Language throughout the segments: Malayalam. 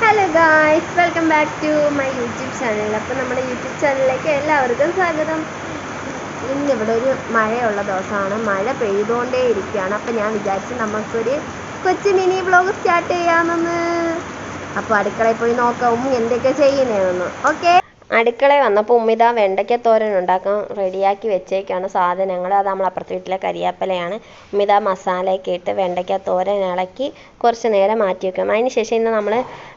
Hello guys welcome back to my YouTube channel അപ്പോൾ നമ്മുടെ യൂട്യൂബ് ചാനലിലേക്ക് എല്ലാവർക്കും സ്വാഗതം. ഇന്നിവിടെ ഒരു മഴയുള്ള ദിവസമാണ്. മഴ പെയ്തുകൊണ്ടേ ഇരിക്കുകയാണ്. അപ്പോൾ ഞാൻ വിചാരിച്ചു നമുക്കൊരു കൊച്ചു മിനി വ്ളോഗ് സ്റ്റാർട്ട് ചെയ്യാമെന്ന്. അപ്പോൾ അടുക്കളയിൽ പോയി നോക്കാം ഉമ്മ എന്തൊക്കെ ചെയ്യുന്നതെന്ന്. ഓക്കെ അടുക്കളയിൽ വന്നപ്പോൾ ഉമ്മിതാ വെണ്ടയ്ക്ക തോരൻ ഉണ്ടാക്കാൻ റെഡിയാക്കി വെച്ചേക്കാണ് സാധനങ്ങൾ അത് നമ്മൾ അപ്പുറത്തെ വീട്ടിലെ കരിയാപ്പലയാണ്. ഉമ്മിതാ മസാലയൊക്കെ ഇട്ട് വെണ്ടയ്ക്ക തോരൻ ഇളക്കി കുറച്ച് നേരം മാറ്റി വെക്കും. അതിന് ശേഷം ഇന്ന് നമ്മൾ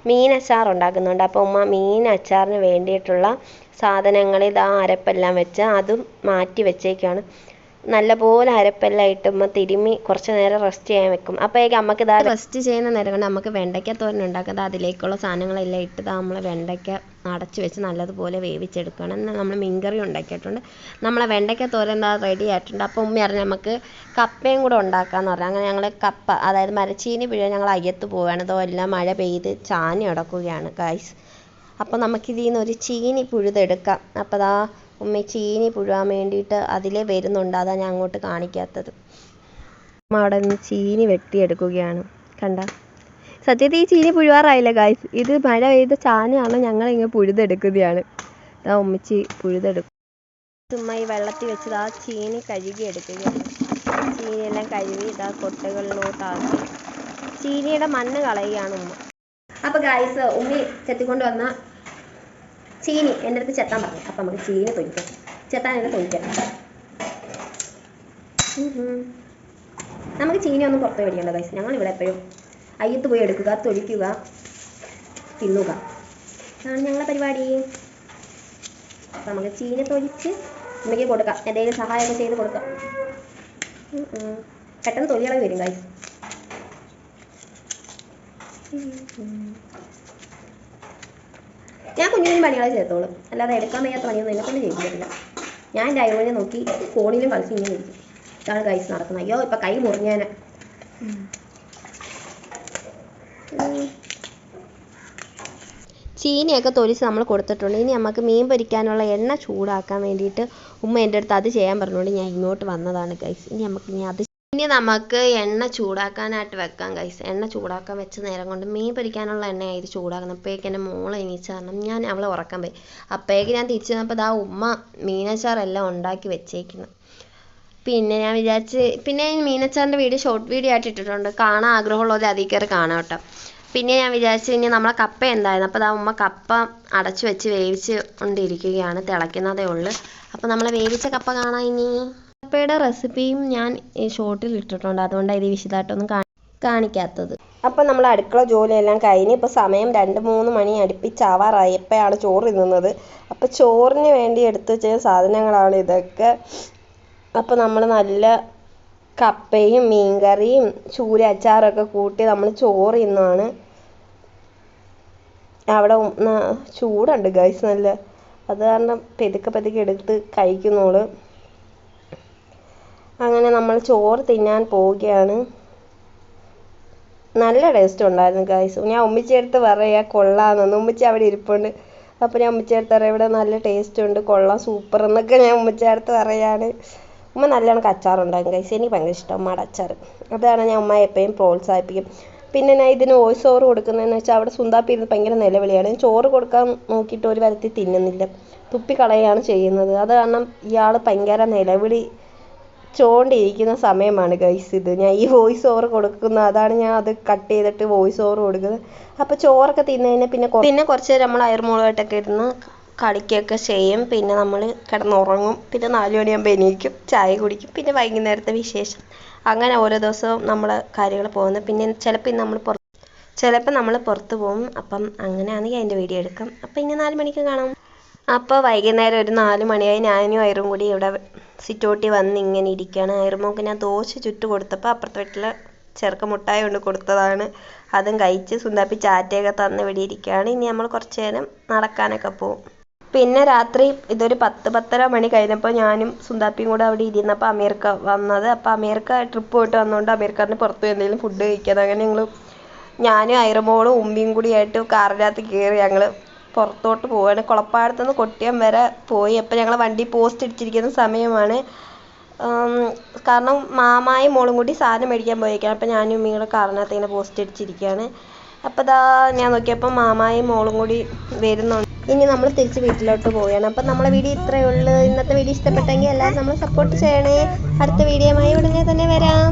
മീൻ അച്ചാർ ഉണ്ടാക്കുന്നുണ്ട്. അപ്പോൾ ഉമ്മ മീൻ അച്ചാറിന് വേണ്ടിയിട്ടുള്ള സാധനങ്ങൾ ഇതാ അരപ്പെല്ലാം വെച്ച് അതും മാറ്റി വെച്ചേക്കാണ്. നല്ലപോലെ അരപ്പെല്ലാം ഇട്ട് ഉമ്മ തിരുമ്മി കുറച്ച് നേരം റെസ്റ്റ് ചെയ്യാൻ വെക്കും. അപ്പോഴേക്കും അമ്മയ്ക്ക് ഇതാ റെസ്റ്റ് ചെയ്യുന്ന നേരം കൊണ്ട് നമുക്ക് വെണ്ടയ്ക്ക തോരൻ ഉണ്ടാക്കുന്നത് അതിലേക്കുള്ള സാധനങ്ങളെല്ലാം ഇട്ട് നമ്മൾ വെണ്ടയ്ക്ക അടച്ച് വെച്ച് നല്ലതുപോലെ വേവിച്ചെടുക്കണം. എന്നാൽ നമ്മൾ മീൻകറി ഉണ്ടാക്കിയിട്ടുണ്ട്. നമ്മളെ വെണ്ടയ്ക്ക തോരൻ എന്താ റെഡി ആയിട്ടുണ്ട്. അപ്പോൾ ഉമ്മ പറഞ്ഞു നമുക്ക് കപ്പയും കൂടെ ഉണ്ടാക്കാമെന്ന് പറഞ്ഞു. അങ്ങനെ ഞങ്ങൾ കപ്പ അതായത് മരച്ചീനി പിഴ ഞങ്ങൾ അയ്യത്ത് പോവുകയാണ് അതോ എല്ലാം മഴ പെയ്ത് ചാഞ്ഞ് കിടക്കുകയാണ് ഗായ്സ് അപ്പോൾ നമുക്കിതിൽ നിന്ന് ഒരു ചീനി പുഴുതെടുക്കാം. അപ്പോൾ ദാ ഉമ്മ ചീനി പുഴുവാൻ വേണ്ടിയിട്ട് അതിലേ വരുന്നുണ്ട്. അതാ ഞാൻ അങ്ങോട്ട് കാണിക്കാത്തത്. ഉമ്മ അവിടെ നിന്ന് ചീനി വെട്ടിയെടുക്കുകയാണ്. കണ്ട? സത്യത്തിൽ ഈ ചീനി പുഴുവാറായില്ല ഗായ്സ് ഇത് മഴ പെയ്ത ചാഞ്ഞാണ് ഞങ്ങൾ ഇങ്ങനെ പുഴുതെടുക്കുകയാണ് ഇതാ ഉമ്മച്ചി പുഴുതെടുക്കും. ഉമ്മ ഈ വെള്ളത്തിൽ വെച്ച് ആ ചീനി കഴുകി എടുക്കുകയാണ് ചീനിയെല്ലാം കഴുകി ഇതാ കൊട്ടകളിലോട്ടാക്കി ചീനിയുടെ മണ്ണ് കളയുകയാണ് ഉമ്മ. അപ്പോൾ ഗായ്സ് ഉമ്മി ചെത്തിക്കൊണ്ട് വന്ന ചീനി. എന്റെ അടുത്ത് ചെത്താൻ പറഞ്ഞു. അപ്പം നമുക്ക് ചീനി തൊഴിക്കാം ചെത്താൻ എന്നെ തൊഴിക്കാം. നമുക്ക് ചീനി ഒന്നും പുറത്ത് മേടിക്കേണ്ട ഗൈസ് ഞങ്ങൾ ഇവിടെ എപ്പോഴും അയ്യത്ത് പോയി എടുക്കുക തൊഴിക്കുക തിന്നുക. അതാണ് ഞങ്ങളുടെ പരിപാടി. അപ്പം നമുക്ക് ചീനി തൊഴിച്ച് ഉമ്മയ്ക്ക് കൊടുക്കാം. എന്തെങ്കിലും സഹായമൊക്കെ ചെയ്ത് കൊടുക്കാം. പെട്ടെന്ന് തൊഴിലാളി വരും ഗൈസ് ഞാൻ കുഞ്ഞു കുഞ്ഞു പണികളെ ചെയ്തോളും. അല്ലാതെ എടുക്കാൻ വയ്യാത്ത പണിയൊന്നും എന്നെ കൊണ്ട് ചെയ്തിട്ടില്ല ഞാൻ എന്റെ അയ്യോനെ നോക്കി ഫോണിലും കളിച്ച് ഇങ്ങനെ ഇരിക്കും. ഇതാണ് കൈസ് നടക്കുന്നത്. അയ്യോ ഇപ്പം കൈ മുറിഞ്ഞേനെ. ചീനിയൊക്കെ തൊലിച്ച് നമ്മൾ കൊടുത്തിട്ടുണ്ട്. ഇനി നമുക്ക് മീൻ പൊരിക്കാനുള്ള എണ്ണ ചൂടാക്കാൻ വേണ്ടിയിട്ട് ഉമ്മ എന്റെ അടുത്ത് അത് ചെയ്യാൻ പറഞ്ഞുകൊണ്ട് ഞാൻ ഇങ്ങോട്ട് വന്നതാണ് ഗൈസ് ഇനി നമുക്ക് ഇനി അത് ഇനി നമുക്ക് എണ്ണ ചൂടാക്കാനായിട്ട് വെക്കാം ഗൈസ് എണ്ണ ചൂടാക്കാൻ വെച്ച നേരം കൊണ്ട് മീൻ പൊരിക്കാനുള്ള എണ്ണയായി ഇത് ചൂടാക്കുന്നത്. അപ്പോഴേക്ക് എന്റെ മോളെ എണീച്ച് കാരണം ഞാൻ അവളെ ഉറക്കാൻ പോയി. അപ്പോഴേക്ക് ഞാൻ തിരിച്ചു വന്നപ്പോൾ ദാ ഉമ്മ മീനച്ചാറെല്ലാം ഉണ്ടാക്കി വെച്ചേക്കുന്നു. പിന്നെ ഞാൻ വിചാരിച്ച് പിന്നെ മീനച്ചാറിന്റെ വീഡിയോ ഷോർട്ട് വീഡിയോ ആയിട്ട് ഇട്ടിട്ടുണ്ട്. കാണാൻ ആഗ്രഹമുള്ളത് അതിൽ കയറി കാണാം കേട്ടോ. പിന്നെ ഞാൻ വിചാരിച്ചു ഇനി നമ്മളെ കപ്പ എന്തായിരുന്നു? അപ്പോൾ ദാ ഉമ്മ കപ്പ അടച്ചു വെച്ച് വേവിച്ച് കൊണ്ടിരിക്കുകയാണ്. തിളയ്ക്കുന്നതേ ഉള്ളൂ. അപ്പോൾ നമ്മളെ വേവിച്ച കപ്പ കാണാം ഇനി. കപ്പയുടെ റെസിപ്പിയും ഞാൻ ഷോർട്ടിൽ ഇട്ടിട്ടുണ്ട്. അതുകൊണ്ടാണ് ഇത് വിശദമായിട്ടൊന്നും കാണി കാണിക്കാത്തത്. അപ്പം നമ്മൾ അടുക്കള ജോലിയെല്ലാം കഴിഞ്ഞ് ഇപ്പോൾ സമയം രണ്ട് മൂന്ന് മണി അടുപ്പിച്ചാവാറായി. എപ്പോഴാണ് ചോറ് തിന്നുന്നത്. അപ്പോൾ ചോറിന് വേണ്ടി എടുത്തു വെച്ച സാധനങ്ങളാണ് ഇതൊക്കെ. അപ്പോൾ നമ്മൾ നല്ല കപ്പയും മീൻകറിയും ചൂര അച്ചാറൊക്കെ കൂട്ടി നമ്മൾ ചോറ് തിന്നാണ്. അവിടെ ചൂടുണ്ട് ഗൈസ് നല്ല. അത് കാരണം പെതുക്കെ പെതുക്കെ എടുത്ത് കഴിക്കുന്നോൾ. അങ്ങനെ നമ്മൾ ചോറ് തിന്നാൻ പോവുകയാണ്. നല്ല ടേസ്റ്റ് ഉണ്ടായിരുന്നു ഗൈസ് ഞാൻ ഉമ്മിച്ചേർത്ത് പറയാ കൊള്ളാമെന്ന്. ഉമ്മിച്ച അവിടെ ഇരിപ്പുണ്ട്. അപ്പോൾ ഞാൻ ഉമ്മിച്ചേർത്ത് പറയാം ഇവിടെ നല്ല ടേസ്റ്റ് ഉണ്ട് കൊള്ളാം സൂപ്പർ എന്നൊക്കെ ഞാൻ ഉമ്മിച്ചേർത്ത് പറയാണ് ഉമ്മ നല്ലോണം അച്ചാറുണ്ടാക്കും ഗൈസ് എനിക്ക് ഭയങ്കര ഇഷ്ടം ഉമ്മയുടെ അച്ചാർ അതാണ് ഞാൻ ഉമ്മയെ എപ്പോഴും പ്രോത്സാഹിപ്പിക്കും. പിന്നെ ഞാൻ ഇതിന് വോയിസ് ഓവർ കൊടുക്കുന്നതെന്ന് വെച്ചാൽ അവിടെ സുന്ദാപ്പി ഇരുന്ന് ഭയങ്കര നിലവിളിയാണ്. ചോറ് കൊടുക്കാൻ നോക്കിയിട്ട് ഒരു വരത്തി തിന്നുന്നില്ല. തുപ്പിക്കളയാണ് ചെയ്യുന്നത്. അത് കാരണം ഇയാൾ ഭയങ്കര നിലവിളി ചോണ്ടിരിക്കുന്ന സമയമാണ് ഗൈസ് ഇത്. ഞാൻ ഈ വോയിസ് ഓവർ കൊടുക്കുന്ന അതാണ് ഞാൻ അത് കട്ട് ചെയ്തിട്ട് വോയിസ് ഓവർ കൊടുക്കുന്നത്. അപ്പോൾ ചോറൊക്കെ തിന്നു കഴിഞ്ഞാൽ പിന്നെ പിന്നെ കുറച്ച് നേരം നമ്മൾ അയർമോളായിട്ടൊക്കെ ഇരുന്ന് കളിക്കുകയൊക്കെ ചെയ്യും. പിന്നെ നമ്മൾ കിടന്നുറങ്ങും. പിന്നെ നാല് മണിയാകുമ്പോൾ എണീക്കും. ചായ കുടിക്കും. പിന്നെ വൈകുന്നേരത്തെ വിശേഷം. അങ്ങനെ ഓരോ ദിവസവും നമ്മളെ കാര്യങ്ങൾ പോകുന്നത് പിന്നെ ചിലപ്പോൾ നമ്മൾ പുറത്ത് ചിലപ്പോൾ നമ്മൾ പുറത്ത് പോകും. അപ്പം അങ്ങനെയാണെങ്കിൽ അതിന്റെ വീഡിയോ എടുക്കാം. അപ്പം ഇങ്ങനെ നാല് മണിക്ക് കാണാം. അപ്പോൾ വൈകുന്നേരം ഒരു നാല് മണിയായി ഞാനും അയറും കൂടി ഇവിടെ സിറ്റോട്ടി വന്ന് ഇങ്ങനെ ഇരിക്കുകയാണ് അയർമോക്ക് ഞാൻ ദോശ ചുട്ട് കൊടുത്തപ്പോൾ അപ്പുറത്തെ വീട്ടിലെ ചെറുക്ക മുട്ടായി കൊണ്ട് കൊടുത്തതാണ്. അതും കഴിച്ച് സുന്ദാപ്പി ചാറ്റയൊക്കെ തന്ന് ഇവിടെ ഇരിക്കുകയാണ്. ഇനി നമ്മൾ കുറച്ച് നേരം നടക്കാനൊക്കെ പോകും പിന്നെ രാത്രി ഇതൊരു പത്ത് പത്തര മണി കഴിഞ്ഞപ്പോൾ ഞാനും സുന്ദാപ്പിയും കൂടെ അവിടെ ഇരുന്നപ്പോൾ അമേരിക്ക വന്നത്. അപ്പോൾ അമേരിക്ക ട്രിപ്പ് പോയിട്ട് വന്നതുകൊണ്ട് അമേരിക്കാരന് പുറത്ത് എന്തെങ്കിലും ഫുഡ് കഴിക്കാൻ അങ്ങനെ ഞങ്ങൾ ഞാനും ഐറമോളും ഉമ്മിയും കൂടിയായിട്ട് കാറിനകത്ത് കയറി ഞങ്ങൾ പുറത്തോട്ട് പോവാണ് കുളപ്പാടത്തു നിന്ന് കൊട്ടിയം വരെ പോയി. അപ്പോൾ ഞങ്ങൾ വണ്ടി പോസ്റ്റ് അടിച്ചിരിക്കുന്ന സമയമാണ്. കാരണം മാമായും മോളും കൂടി സാധനം മേടിക്കാൻ പോയേക്കാണ്. അപ്പോൾ ഞാനും ഉമ്മിയും കാരണത്തെ ഇങ്ങനെ പോസ്റ്റ് അടിച്ചിരിക്കുകയാണ് അപ്പോൾ ദാ ഞാൻ നോക്കിയപ്പോൾ മാമായും മോളും കൂടി വരുന്നുണ്ട്. ഇനി നമ്മൾ തിരിച്ച് വീട്ടിലോട്ട് പോവുകയാണ്. അപ്പം നമ്മളെ വീഡിയോ ഇത്രയേ ഉള്ളൂ. ഇന്നത്തെ വീഡിയോ ഇഷ്ടപ്പെട്ടെങ്കിൽ എല്ലാവരും നമ്മൾ സപ്പോർട്ട് ചെയ്യണേ. അടുത്ത വീഡിയോയുമായി ഉടനെ തന്നെ വരാം.